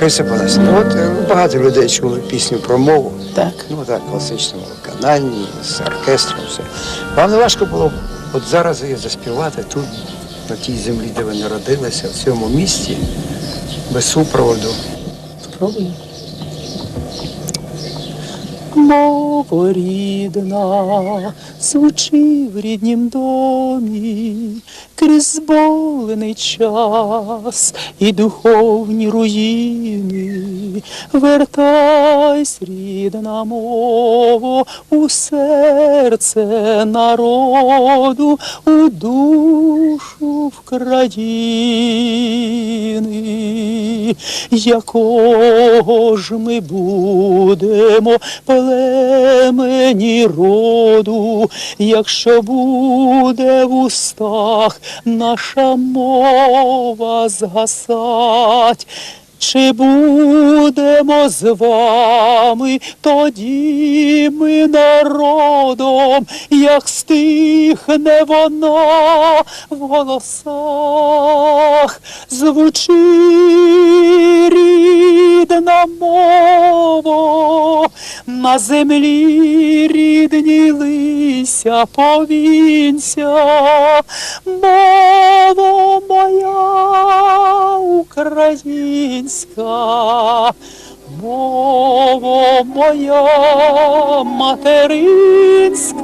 Присипалася. Ну, от е, багато людей чули пісню про мову. Так. Ну так, в класичному виконанні, з оркестром, все. Вам не важко було от зараз її заспівати тут, на тій землі, де ви народилися, в цьому місті, без супроводу. Спробуємо. Мова рідна, звучи в ріднім домі, крізь зболений час і духовні руїни. Вертайсь, рідна мова, у серце народу, у душу в країни, якого ж ми будемо племені роду, якщо буде в устах наша мова згасать. Чи будемо з вами тоді ми народом, як стихне вона в голосах, звучи на землі рідні лися повінця, мова моя українська, мова моя материнська.